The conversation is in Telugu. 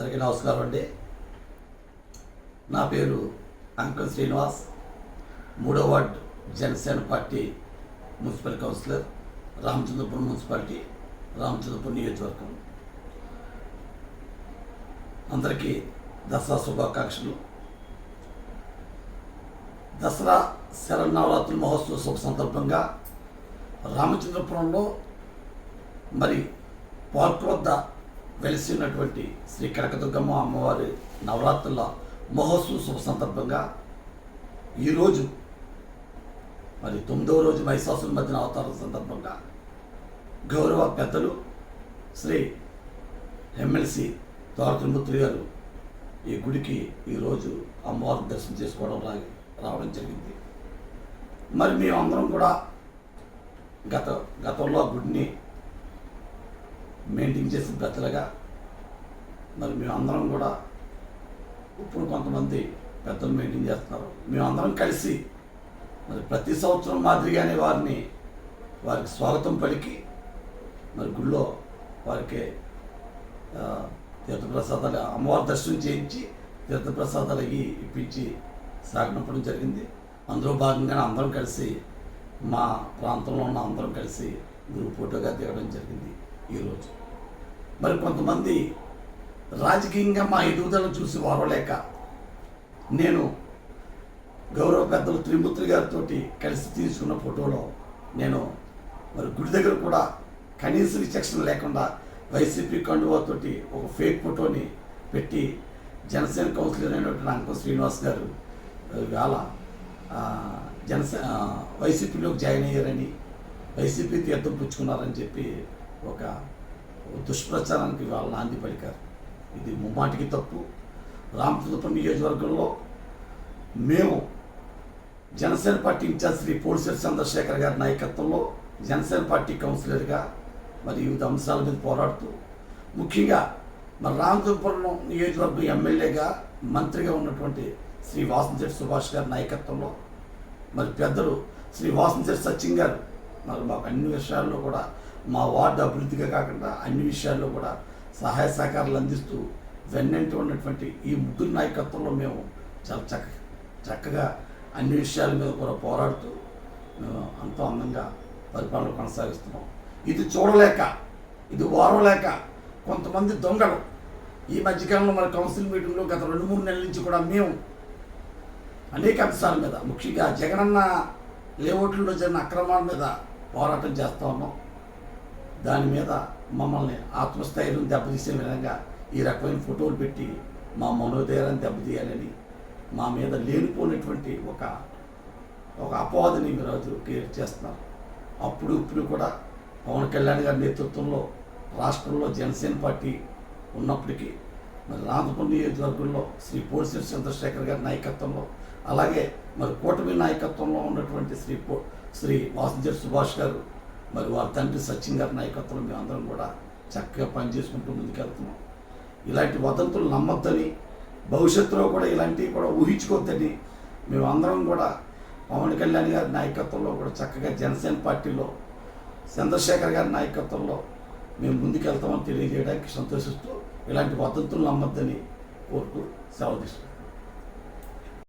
అందరికీ నమస్కారం అండి. నా పేరు అంకల్ శ్రీనివాస్ మూడో ward Janasena party municipal councillor Ramachandrapuram municipality Ramachandrapuram నియోజకవర్గం. అందరికీ దసరా శుభాకాంక్షలు. దసరా శరన్నవరాత్రుల మహోత్సవ శుభ సందర్భంగా రామచంద్రపురంలో మరి పార్క్ వద్ద వెలిసి ఉన్నటువంటి శ్రీ కనకదుర్గమ్మ అమ్మవారి నవరాత్రుల మహోత్సవ శుభ సందర్భంగా ఈరోజు మరి తొమ్మిదవ రోజు మహిషాసుల మధ్యన అవతారం సందర్భంగా గౌరవ పెద్దలు శ్రీ ఎమ్మెల్సీ ద్వారతిమూర్తి గారు ఈ గుడికి ఈరోజు అమ్మవారిని దర్శనం చేసుకోవడం రా రావడం జరిగింది. మరి మేమందరం కూడా గత గతంలో గుడిని మెయింటైన్ చేసిన పెద్దలుగా మరి మేమందరం కూడా ఇప్పుడు కొంతమంది పెద్దలు మెయింటైన్ చేస్తున్నారు. మేమందరం కలిసి మరి ప్రతి సంవత్సరం మాదిరిగానే వారిని వారికి స్వాగతం పలికి మరి గుళ్ళో వారికి తీర్థప్రసాదాలు అమ్మవారి దర్శనం చేయించి తీర్థప్రసాదాలు అవి ఇప్పించి సాగనప్పడం జరిగింది. అందులో భాగంగానే అందరం కలిసి మా ప్రాంతంలో ఉన్న అందరం కలిసి గ్రూప్ ఫోటోగా దిగడం జరిగింది ఈరోజు మరి కొంతమంది రాజకీయంగా మా ఎదుగుదలను చూసి వారలేక నేను గౌరవ పెద్దలు త్రిమూర్తి గారితో కలిసి తీసుకున్న ఫోటోలో నేను మరి గుడి దగ్గర కూడా కనీస విచక్షణ లేకుండా వైసీపీ కండువాతోటి ఒక ఫేక్ ఫోటోని పెట్టి జనసేన కౌన్సిలర్ అయినటువంటి అంకం శ్రీనివాస్ గారు ఇవాళ జనసేన వైసీపీలోకి జాయిన్ అయ్యారని వైసీపీ తీర్థం పుచ్చుకున్నారని చెప్పి ఒక దుష్ప్రచారానికి వాళ్ళ నాంది పలికారు. ఇది ముమ్మాటికి తప్పు. రామచంద్రపురం నియోజకవర్గంలో. మేము Janasena party in charge Shri Polisetty Chandrasekhar గారి నాయకత్వంలో జనసేన పార్టీ కౌన్సిలర్గా మరి వివిధ అంశాల మీద పోరాడుతూ ముఖ్యంగా మరి రామచంద్రపురం నియోజకవర్గం ఎమ్మెల్యేగా మంత్రిగా ఉన్నటువంటి శ్రీ వాసంశెట్టి సుభాష్ గారి నాయకత్వంలో మరి పెద్దలు శ్రీ వాసంశెట్టి సచిన్ గారు మరి మాకు అన్ని విషయాల్లో కూడా మా వార్డు అభివృద్ధిగా కాకుండా అన్ని విషయాల్లో కూడా సహాయ సహకారాలు అందిస్తూ వెన్నంటి ఉన్నటువంటి ఈ ముగ్గురు నాయకత్వంలో మేము చాలా చక్క చక్కగా అన్ని విషయాల మీద కూడా పోరాడుతూ మేము అంతో అందంగా పరిపాలన కొనసాగిస్తున్నాం. ఇది చూడలేక ఇది ఓరలేక కొంతమంది దొంగలు. ఈ మధ్యకాలంలో మన కౌన్సిల్ మీటింగ్లో గత రెండు మూడు నెలల నుంచి కూడా మేము అనేక అంశాల మీద ముఖ్యంగా జగనన్న లేఅవుట్లో జరిగిన అక్రమాల మీద పోరాటం చేస్తూ ఉన్నాం. దాని మీద మమ్మల్ని ఆత్మస్థైర్యం దెబ్బతీసే విధంగా ఈ రకమైన ఫోటోలు పెట్టి మా మనోధైర్యాన్ని దెబ్బతీయాలని మా మీద లేనిపోయినటువంటి ఒక ఒక అపవాదని ఈరోజు క్రియేట్ చేస్తున్నారు అప్పుడు ఇప్పుడు కూడా పవన్ కళ్యాణ్ గారి నేతృత్వంలో రాష్ట్రంలో జనసేన పార్టీ ఉన్నప్పటికీ మరి రామపురం నియోజకవర్గంలో శ్రీ పోలిశెట్టి చంద్రశేఖర్ గారి నాయకత్వంలో అలాగే మరి కూటమి నాయకత్వంలో ఉన్నటువంటి శ్రీ పో శ్రీ వాసంజర్ సుభాష్ గారు మరి వారి తండ్రి సచిన్ గారి నాయకత్వంలో మేమందరం కూడా చక్కగా పనిచేసుకుంటూ ముందుకెళ్తున్నాం. ఇలాంటి వదంతులు నమ్మొద్దని భవిష్యత్తులో కూడా ఇలాంటివి కూడా ఊహించుకోవద్దని మేమందరం కూడా పవన్ కళ్యాణ్ గారి నాయకత్వంలో కూడా చక్కగా జనసేన పార్టీలో చంద్రశేఖర్ గారి నాయకత్వంలో మేము ముందుకెళ్తామని తెలియజేయడానికి సంతోషిస్తూ ఇలాంటి వదంతులు నమ్మొద్దని కోరుతూ సెలవు తీసుకుంటాం